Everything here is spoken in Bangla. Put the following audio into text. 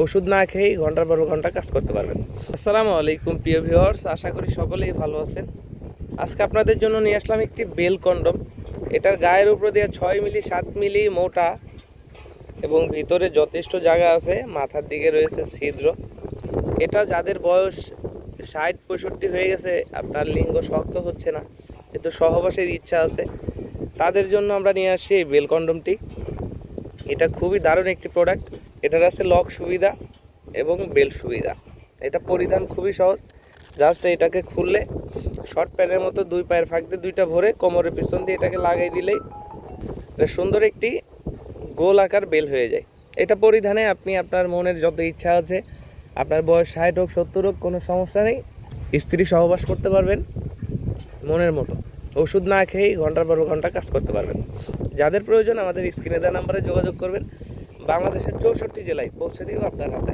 ওষুধ না খেয়েই ঘণ্টার পর ঘণ্টা কাজ করতে পারবেন। আসসালামু আলাইকুম, প্রিয় ভিউয়ার্স আশা করি সকলেই ভালো আছেন। আজকে আপনাদের জন্য নিয়ে আসলাম একটি বেল কন্ডম। এটার গায়ের উপর দিয়ে ছয় মিলি, সাত মিলি মোটা এবং ভিতরে যথেষ্ট জায়গা আছে। মাথার দিকে রয়েছে ছিদ্র। এটা যাদের বয়স ষাট, পঁয়ষট্টি হয়ে গেছে, আপনার লিঙ্গ শক্ত হচ্ছে না কিন্তু সহবাসের ইচ্ছা আছে, তাদের জন্য আমরা নিয়ে আসি এই বেল কন্ডমটি। এটা খুবই দারুণ একটি প্রোডাক্ট এটার আছে লক সুবিধা এবং বেল সুবিধা। এটা পরিধান খুবই সহজ। জাস্ট এটাকে খুললে শর্ট প্যান্টের মতো দুই পায়ের ফাঁক দিয়ে দুইটা ভরে কোমরের পিছন দিয়ে এটাকে লাগাই দিলেই সুন্দর একটি গোল আকার বেল হয়ে যায়। এটা পরিধানে আপনি আপনার মনের যত ইচ্ছা আছে, আপনার বয়স ষাট হোক, সত্তর হোক, কোনো সমস্যা নেই। স্ত্রী সহবাস করতে পারবেন মনের মতো। ওষুধ না খেয়েই ঘণ্টার পর ঘণ্টা কাজ করতে পারবেন। যাদের প্রয়োজন আমাদের স্ক্রিনে দেওয়া নাম্বারে যোগাযোগ করবেন। বাংলাদেশের চৌষট্টি জেলায় পৌঁছে দিব আপনার হাতে।